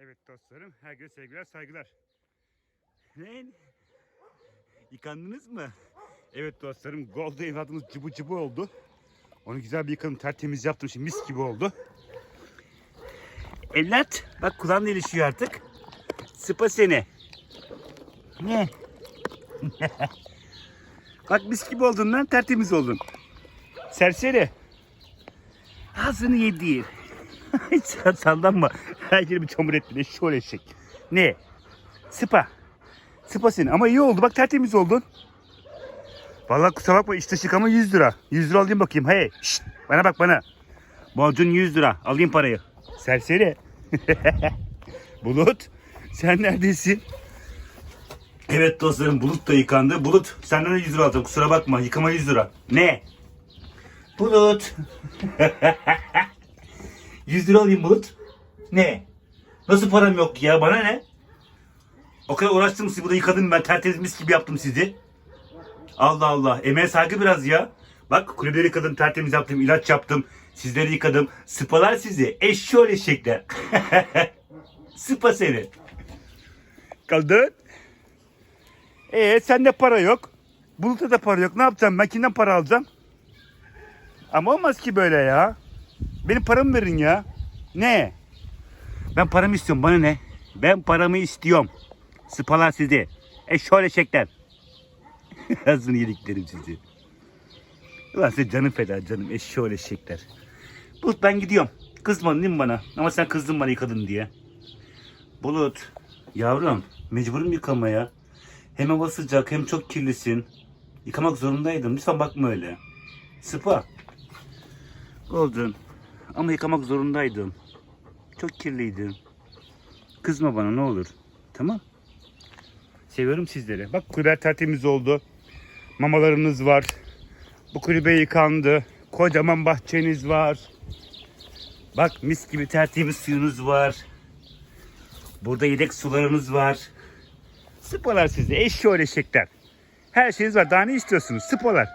Evet dostlarım, herkese sevgiler, saygılar. Ne? Yıkandınız mı? Evet dostlarım, Gold'da evladımız cıbı cıbı oldu. Onu güzel bir yıkadım, tertemiz yaptım şimdi mis gibi oldu. Evlat, bak kulağın ilişiyor artık. Sıpa seni. Ne? bak mis gibi oldun lan, tertemiz oldun. Serseri. Ağzını yedi. Sallanma. Her yerimi çamur etti de şöyle eşek. Ne? Sıpa. Sıpa seni. Ama iyi oldu. Bak tertemiz oldun. Vallahi kusura bakma iç dış yıkama 100 lira. 100 lira alayım bakayım. Hey. Şşt, bana bak bana. Borcun 100 lira. Alayım parayı. Serseri. Bulut. Sen neredesin? Evet dostlarım Bulut da yıkandı. Bulut senden de 100 lira aldım. Kusura bakma. Yıkama 100 lira. Ne? Bulut. 100 lira alayım Bulut. Ne? Nasıl param yok ya? Bana ne? O kadar uğraştım sizi burada yıkadım ben. Tertemiz mis gibi yaptım sizi. Allah Allah. Emeğe saygı biraz ya. Bak kulüpleri yıkadım, tertemiz yaptım, ilaç yaptım. Sizleri yıkadım. Sıpalar sizi. Eşşoğlu eşekler. Sıpa seni. Kaldın. Ee sende para yok. Bulut'ta da para yok. Ne yapacağım? Ben kimden para alacağım? Ama olmaz ki böyle ya. Benim paramı verin ya. Ne? Ben paramı istiyorum. Bana ne? Ben paramı istiyorum. Sıpalar sizi. E şöyle şekler. Yazını yediklerim sizi. Ulan size canım feda canım. E şöyle şekler. Bulut ben gidiyorum. Kızmadın değil mi bana? Ama sen kızdın bana yıkadın diye. Bulut. Yavrum. Mecburum yıkamaya. Hem hava sıcak hem çok kirlisin. Yıkamak zorundaydım. Lütfen bakma öyle. Sıpa. Golden. Ama yıkamak zorundaydım. Çok kirliydi. Kızma bana ne olur. Tamam. Seviyorum sizleri. Bak kulübe tertemiz oldu. Mamalarınız var. Bu kulübe yıkandı. Kocaman bahçeniz var. Bak mis gibi tertemiz suyunuz var. Burada yedek sularınız var. Spolar sizde. Eşşoğlu eşekler. Her şeyiniz var. Daha ne istiyorsunuz? Spolar.